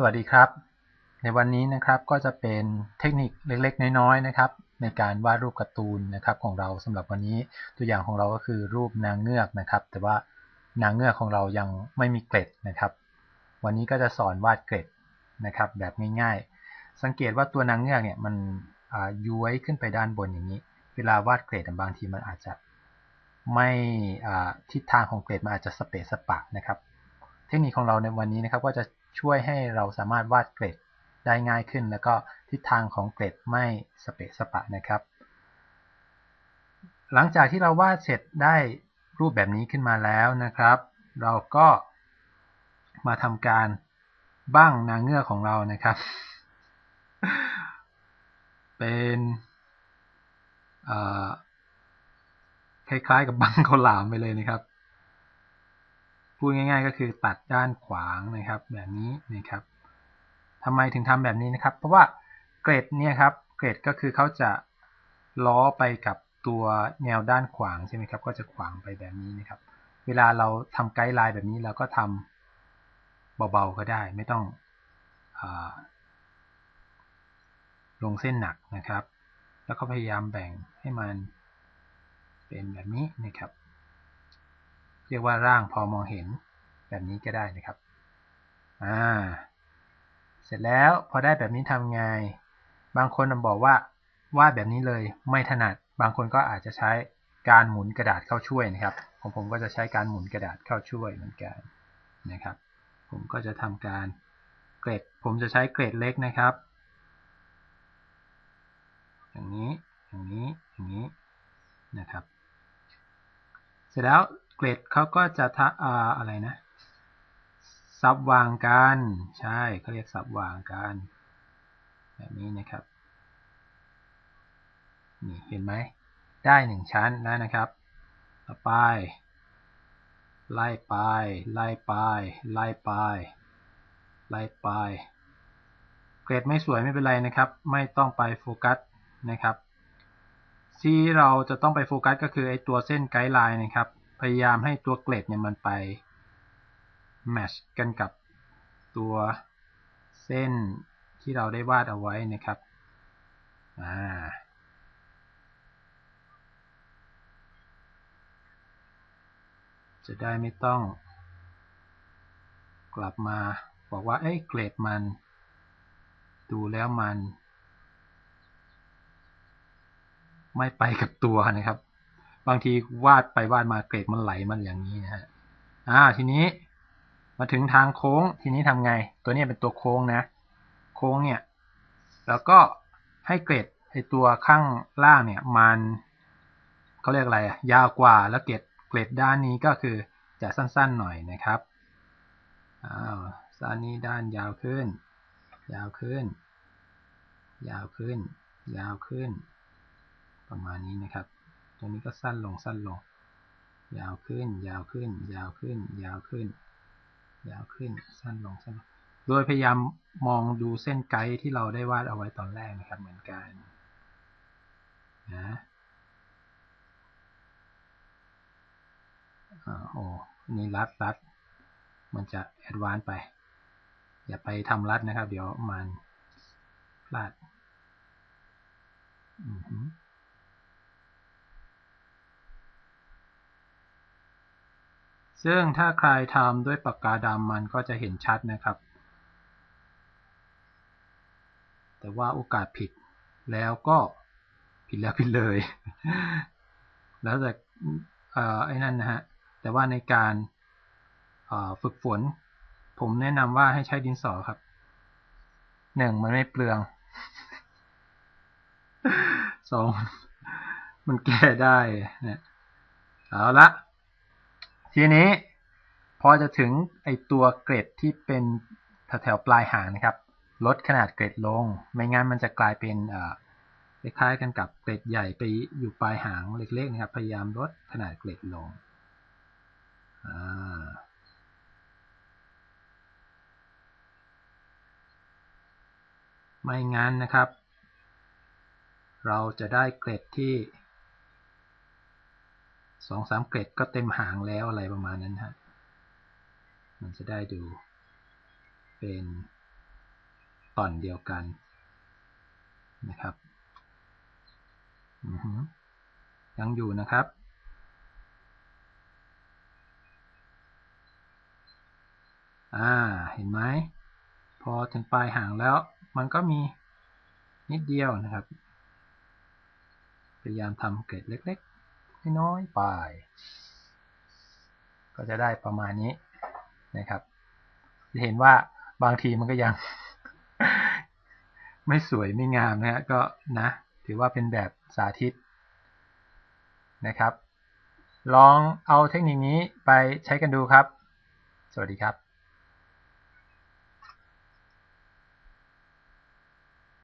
สวัสดีครับ ในวันนี้นะครับก็จะเป็นเทคนิคเล็กๆ น้อยๆนะครับ ในการวาดรูปการ์ตูนนะครับ ของเราสำหรับวันนี้ตัวอย่างของเราก็คือรูปนางเงือกนะครับ แต่ว่านางเงือกของเรายังไม่มีเกล็ดนะครับ วันนี้ก็จะสอนวาดเกล็ดนะครับ แบบง่ายๆ สังเกตว่าตัวนางเงือกเนี่ยมันย้วยขึ้นไปด้านบนอย่างนี้ เวลาวาดเกล็ดบางทีมันอาจจะไม่ทิศทางของเกล็ดมันอาจจะสเปซสปะนะครับ เทคนิคของเราในวันนี้นะครับก็จะ ช่วยให้เราสามารถวาดเกรดได้ง่ายขึ้น แล้วก็ทิศทางของเกรดไม่สเปะสปะนะครับ หลังจากที่เราวาดเสร็จได้รูปแบบนี้ขึ้นมาแล้วนะครับ เราก็มาทำการบ้างนางเงือกของเรานะครับ เป็นคล้ายๆกับบังข้าหลามไปเลยนะครับ พูดง่าย ๆ ก็คือตัดด้านขวางนะครับแบบนี้นะครับทำไมถึงทำแบบนี้นะครับ เพราะว่าเกรดเนี่ยครับเกรดก็คือเขาจะล้อไปกับตัวแนวด้านขวางใช่ไหมครับก็จะขวางไปแบบนี้นะครับ เวลาเราทำไกด์ไลน์แบบนี้เราก็ทำเบาๆก็ได้ ไม่ต้องอลงเส้นหนักนะครับ แล้วก็พยายามแบ่งให้มันเป็นแบบนี้นะครับ เรียกว่าร่างพอมองเห็นแบบนี้ก็ได้นะครับอ่าเสร็จแล้วพอได้แบบนี้ทำไง บางคนบอกว่าวาดแบบนี้เลยไม่ถนัด บางคนก็อาจจะใช้การหมุนกระดาษเข้าช่วยนะครับของผมก็จะใช้การหมุนกระดาษเข้าช่วยเหมือนกันนะครับ ผมก็จะทำการเกรด ผมจะใช้เกรดเล็กนะครับ อย่างนี้ อย่างนี้ อย่างนี้นะครับ เสร็จแล้ว เกรดเขาก็จะทะอะไรนะซับวางกัน ใช่เขาเรียกซับวางกันแบบนี้นะครับนี่เห็นไหมได้หนึ่งชั้นแล้วนะครับ ต่อไป ไล่ไป ไล่ไป ไล่ไป ไล่ไป เกรดไม่สวยไม่เป็นไรนะครับ ไม่ต้องไปโฟกัสนะครับที่เราจะต้องไปโฟกัสก็คือไอตัวเส้นไกด์ไลน์นะครับ พยายามให้ตัวเกล็ดเนี่ยมันไปแมชกันกับตัวเส้นที่เราได้วาดเอาไว้นะครับจะได้ไม่ต้อง กลับมาบอกว่า เอ้ยเกรดมัน ดูแล้วมัน ไม่ไปกับตัวนะครับ บางทีวาดไปวาดมาเกรดมันไหลมันอย่างนี้นะฮะอ่าทีนี้ มาถึงทางโค้งทีนี้ทำไง ตัวนี้เป็นตัวโค้งนะ โค้งเนี่ย แล้วก็ให้เกรดไอตัวข้างล่างเนี่ยมันเขาเรียกอะไรอะยาวกว่าแล้วเกรดเกรดด้านนี้ก็คือจะสั้นๆหน่อยนะครับอ้าวด้านนี้ด้านยาวขึ้น ยาวขึ้น ยาวขึ้น ยาวขึ้น ประมาณนี้นะครับ ตรงนี้ก็สั้นลงสั้นลง ยาวขึ้น ยาวขึ้น ยาวขึ้น ยาวขึ้น ยาวขึ้น สั้นลงสั้นลง โดยพยายามมองดูเส้นไกด์ที่เราได้วาดเอาไว้ตอนแรกนะครับ เหมือนกันนะโอ้นี่รัดรัด มันจะแอดวานไป อย่าไปทำรัดนะครับ เดี๋ยวมันพลาด อือ ซึ่งถ้าใครทำด้วยปากกาดำมันก็จะเห็นชัดนะครับ แต่ว่าโอกาสผิดแล้วก็ผิดแล้วผิดเลย แล้วแต่ไอ้นั่นนะฮะ แต่ว่าในการฝึกฝน ผมแนะนำว่าให้ใช้ดินสอครับหนึ่งมันไม่เปลืองสองมันแก้ได้นะเอาละ ทีนี้พอจะถึงไอตัวเกรดที่เป็นแถวปลายหางนะครับ ลดขนาดเกรดลง ไม่งั้นมันจะกลายเป็นคล้ายๆกันกับเกรดใหญ่ไปอยู่ปลายหางเล็กๆนะครับ พยายามลดขนาดเกรดลงไม่งั้นนะครับ เราจะได้เกรดที่ สองสามเกรดก็เต็มหางแล้วอะไรประมาณนั้นฮะ มันจะได้ดูเป็นตอนเดียวกันนะครับยังอยู่นะครับ อ่า เห็นไหม พอถึงปลายหางแล้ว มันก็มีนิดเดียวนะครับ พยายามทำเกล็ดเล็ก ๆน้อยๆไป ก็จะได้ประมาณนี้นะครับ จะเห็นว่าบางทีมันก็ยัง ไม่สวยไม่งามนะฮะก็นะ ถือว่าเป็นแบบสาธิตนะครับ ลองเอาเทคนิคนี้ไปใช้กันดูครับ สวัสดีครับ